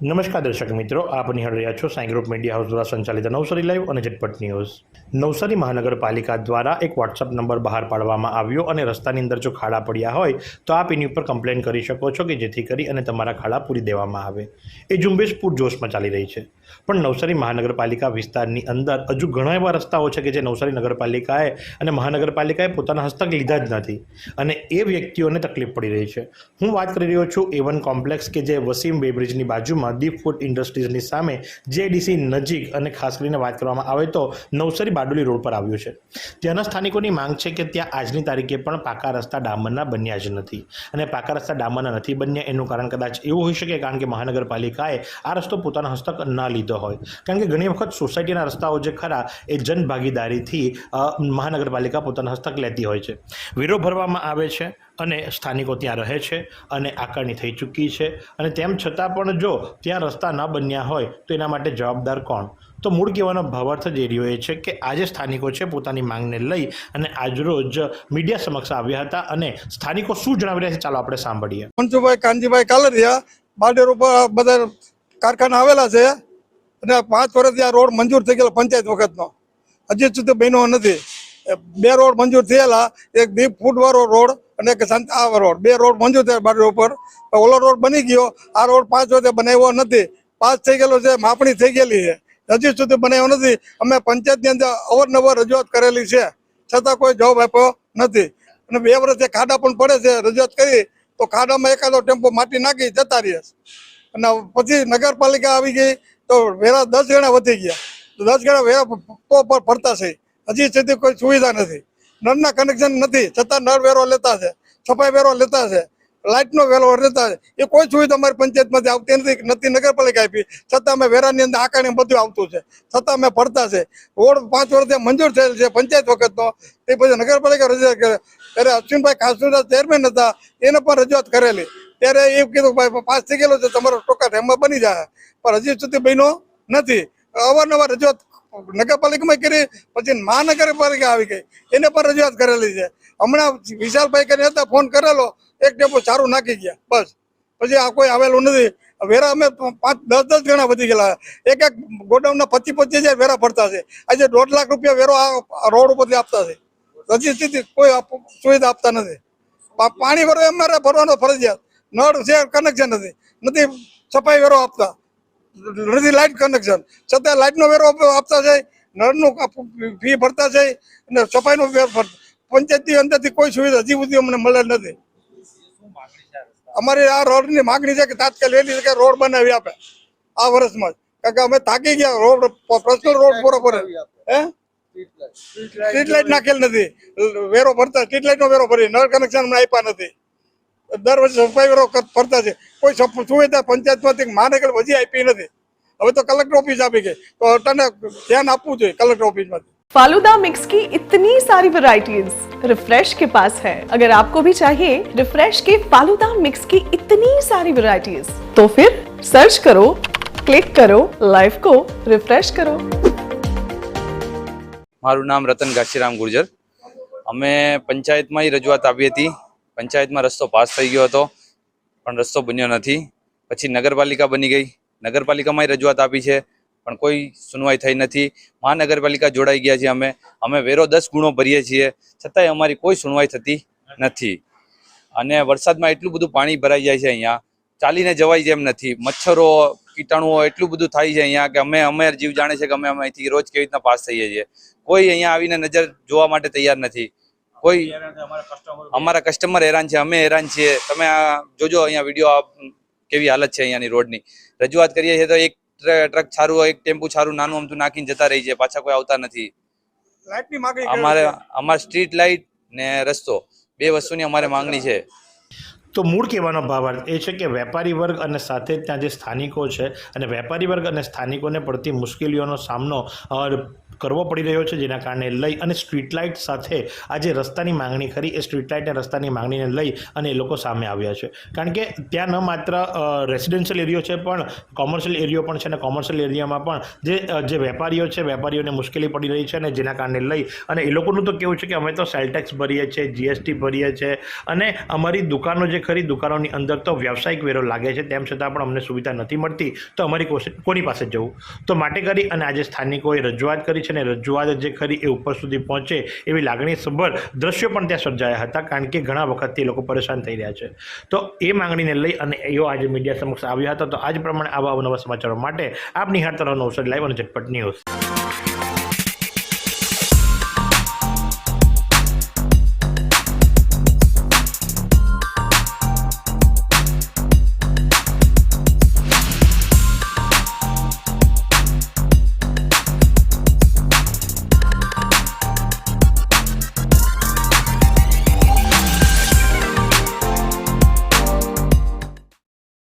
નમસ્કાર દર્શક મિત્રો, આપ નિહાળ રહ્યા છો સાઈ ગ્રુપ મીડિયા હાઉસ દ્વારા સંચાલિત નવસારી લાઈવ અને ઝટપટ ન્યૂઝ. નવસારી મહાનગરપાલિકા દ્વારા એક વોટ્સઅપ નંબર બહાર પાડવામાં આવ્યો અને રસ્તાની અંદર જો ખાડા પડ્યા હોય, તો આપ એની ઉપર કમ્પ્લેન કરી શકો છો કે જેથી કરી અને તમારા ખાડા પૂરી દેવામાં આવે. એ ઝુંબેશ પૂરજોશમાં ચાલી રહી છે. પણ નવસારી મહાનગરપાલિકા વિસ્તારની અંદર હજુ ઘણા એવા રસ્તાઓ છે કે જે નવસારી નગરપાલિકાએ અને મહાનગરપાલિકાએ પોતાના હસ્તક લીધા જ નથી અને એ વ્યક્તિઓને તકલીફ પડી રહી છે. હું વાત કરી રહ્યો છું એવન કોમ્પ્લેક્સ કે જે વસીમ બેબ્રિજની બાજુમાં દીપ ફૂડ ઇન્ડસ્ટ્રીઝની સામે જેડીસી નજીક અને ખાસ કરીને વાત કરવામાં આવે તો નવસારી બારડોલી રોડ પર આવ્યું છે. ત્યાંના સ્થાનિકોની માંગ છે કે ત્યાં આજની તારીખે પણ પાકા રસ્તા ડામરના બન્યા જ નથી. અને પાકા રસ્તા ડામરના નથી બન્યા એનું કારણ કદાચ એવું હોઈ શકે કારણ કે મહાનગરપાલિકાએ આ રસ્તો પોતાના હસ્તક ન લીધો હોય. કારણ કે ઘણી વખત સોસાયટીના રસ્તાઓ જે ખરા એ જનભાગીદારીથી મહાનગરપાલિકા પોતાના હસ્તક લેતી હોય છે. વેરો ભરવામાં આવે છે અને સ્થાનિકો ત્યાં રહે છે અને આકારણી થઈ ચૂકી છે. અને તેમ છતાં પણ જો ત્યાં રસ્તા ન બન્યા હોય તો એના માટે જવાબદાર કોણ? તો મૂળ કહેવાનો ભાવાર્થ જ એ છે કે આજે સ્થાનિકો છે પોતાની માંગને લઈ અને આજરોજ મીડિયા સમક્ષ આવ્યા હતા અને સ્થાનિકો શું જણાવી રહ્યા છે ચાલો આપણે સાંભળીએ. મનસુભાઈ કાનજીભાઈ કાલરિયા બાડેર ઉપર બધા કારખાના આવેલા છે અને પાંચ વર્ષથી આ રોડ મંજૂર થઈ ગયેલો પંચાયત વખતનો. હજી સુધી બન્યો નથી. બે રોડ મંજૂર થયેલા, એક દીપ ફૂટવાળો રોડ અને આ રોડ, બે રોડ મંજૂર થયા બાજુ ઉપર. ઓલો રોડ બની ગયો, આ રોડ પાંચ વર્ષે બનાવ્યો નથી. પાસ થઈ ગયેલો છે, માપણી થઈ ગયેલી છે. હજી સુધી બનાવ્યો નથી. અમે પંચાયતની અંદર અવારનવાર રજૂઆત કરેલી છે. છતાં કોઈ જવાબ આપ્યો નથી. અને બે વર્ષે ખાડા પણ પડે છે, રજૂઆત કરી, તો ખાડામાં એકાદો ટેમ્પો માટી નાખી જતા રહીએ અને પછી નગરપાલિકા આવી ગઈ, તો વેરા દસ ગણા વધી ગયા. દસ ગણા વેરા પર ફરતા છે. હજી સુધી કોઈ સુવિધા નથી. નળના કનેક્શન નથી. છતાં નળ વેરો લેતા છે સફાઈ વેરો લેતા છે લાઇટનો વેરો લેતા છે. એ કોઈ સુવિધા અમારી પંચાયતમાંથી આવતી નથી નથી નગરપાલિકા આપી. છતાં અમે વેરાની અંદર આકારણી બધું આવતું છે. છતાં અમે ભરતા છે. રોડ પાંચ વર્ષથી મંજૂર થયેલ છે, પંચાયત વખતનો. તે પછી નગરપાલિકા રજૂઆત કરે. ત્યારે અશ્વિનભાઈ ખાસુરા ચેરમેન હતા, એને પણ રજૂઆત કરેલી. ત્યારે એ કીધું, ભાઈ પાસ થઈ ગયેલો છે, તમારો ટોકા હેમમાં બની જાય. પણ હજી સુધી બન્યો નથી. અવારનવાર રજૂઆત નગરપાલિકામાં કરી, પછી મહાનગરપાલિકા આવી ગઈ. એને પણ રજૂઆત કરેલી છે. હમણાં વિશાલભાઈ કરીને હતા, ફોન કરેલો, એક ડેપો સારું નાખી ગયા, બસ. પછી આ કોઈ આવેલું નથી. વેરા અમે પાંચ, દસ દસ ગણા વધી ગયેલા. એક એક ગોડાઉનના પચીસ પચીસ હજાર વેરા ફરતા છે. આજે દોઢ લાખ રૂપિયા વેરો આ રોડ ઉપરથી આપતા છે. હજી સ્થિતિ કોઈ સુવિધા આપતા નથી. પાણી ભરો અમારે ભરવાનો ફરજિયાત. નળ છે કનેક્શન નથી. નથી સફાઈ વેરો આપતા. નથી લાઇટ કનેક્શન છતાં લાઇટનો વેરો આપતા છે નળનું ફી ભરતા છે અને સફાઈનો વેરો ભરતા પંચાયતની અંદરથી કોઈ સુવિધા હજી સુધી અમને મળેલ નથી. અમારી આ રોડની માગણી છે કે તાત્કાલિક એની રોડ બનાવી આપે આ વર્ષમાં. કારણ કે અમે થાકી ગયા, રોડ પર્સનલ રોડ પૂરો પડે. હે? સ્ટ્રીટ લાઇટ નાખેલ નથી. વેરો ભરતા સ્ટ્રીટ લાઇટનો વેરો ભરી નળ કનેક્શન અમને આપ્યા નથી. દર વર્ષે સફાઈ વેરો કર- ભરતા છે કોઈ સફ- સુવિધા પંચાયતમાંથી મહાનગર હજી આપી નથી હવે તો કલેક્ટર ઓફિસ આપી ગઈ તો અટાને ધ્યાન આપવું જોઈએ કલેક્ટર ઓફિસમાંથી फालूदा मिक्स की इतनी सारी वैरायटीज रिफ्रेश के पास है अगर आपको भी चाहिए रिफ्रेश के फालूदा मिक्स की इतनी सारी वैरायटीज तो फिर सर्च करो क्लिक करो लाइफ को रिफ्रेश करो મારું નામ રતન ઘાસીરામ ગુર્જર અમે પંચાયતમાં રજૂઆત આપી હતી પંચાયતમાં રસ્તો પાસ થઈ ગયો હતો, પણ રસ્તો બન્યો નથી. પછી નગરપાલિકા બની ગઈ. નગરપાલિકામાં રજૂઆત આપી છે, પણ કોઈ સુનવાઈ થઈ નથી. મહાનગરપાલિકા જોડાઈ ગયા છીએ અમે. અમે વેરો દસ ગુણો ભરીએ છીએ. છતાંય અમારી કોઈ સુનવાઈ થતી નથી. અને વરસાદમાં એટલું બધું પાણી ભરાઈ જાય છે અહીંયા. ચાલીને જવાય જેમ નથી. મચ્છરો, કીટાણુઓ એટલું બધું થાય છે અહીંયા કે અમે અમે જીવ જાણે છે કે અમે અમે અહીંથી રોજ કેવી રીતના પાસ થઈએ છીએ. કોઈ અહીંયા આવીને નજર જોવા માટે તૈયાર નથી. કોઈ અમારા કસ્ટમર હેરાન છે અમે હેરાન છીએ. તમે આ જોજો અહીંયા વીડિયો કેવી હાલત છે અહીંયાની રોડની રજૂઆત કરીએ છીએ તો એક ટ્રક સારું એક ટેમ્પુ સારું નાનું અમથું નાખીને જતા રહી છે પાછા કોઈ આવતા નથી. અમારે અમારે સ્ટ્રીટ લાઇટ ને રસ્તો બે વસ્તુની અમારે માંગણી છે. તો મૂળ કહેવાનો ભાવાર્થ એ છે કે વેપારી વર્ગ અને સાથે જ ત્યાં જે સ્થાનિકો છે અને વેપારી વર્ગ અને સ્થાનિકોને પડતી મુશ્કેલીઓનો સામનો કરવો પડી રહ્યો છે, જેના કારણે લઈ અને સ્ટ્રીટ લાઇટ સાથે આ જે રસ્તાની માંગણી ખરી એ સ્ટ્રીટ લાઇટ રસ્તાની માંગણીને લઈ અને એ લોકો સામે આવ્યા છે. કારણ કે ત્યાં ન માત્ર રેસિડેન્શિયલ એરિયો છે, પણ કોમર્શિયલ એરિયો પણ છે અને કોમર્શિયલ એરિયામાં પણ જે જે વેપારીઓ છે, વેપારીઓને મુશ્કેલી પડી રહી છે અને જેના કારણે લઈ અને એ લોકોનું તો કેવું છે કે અમે તો સેલ ટેક્સ ભરીએ છીએ જીએસટી ભરીએ છીએ અને અમારી દુકાનો જે ખરી, દુકાનોની અંદર તો વ્યવસાયિક વેરો લાગે છે, તેમ છતાં પણ અમને સુવિધા નથી મળતી, તો અમારી કોની પાસે જવું? તો માટે કરી અને આજે સ્થાનિકોએ રજૂઆત કરી છે અને રજૂઆત જે ખરી એ ઉપર સુધી પહોંચે એવી લાગણીસભર દ્રશ્યો પણ ત્યાં સર્જાયા હતા, કારણ કે ઘણા વખતથી લોકો પરેશાન થઈ રહ્યા છે. તો એ માંગણીને લઈ અને એઓ આજે મીડિયા સમક્ષ આવ્યા હતા. તો આજ પ્રમાણે આવા અવનવા સમાચારો માટે આપ નિહાળતા રહો નવસારી લાઈવ અને ઝટપટ ન્યૂઝ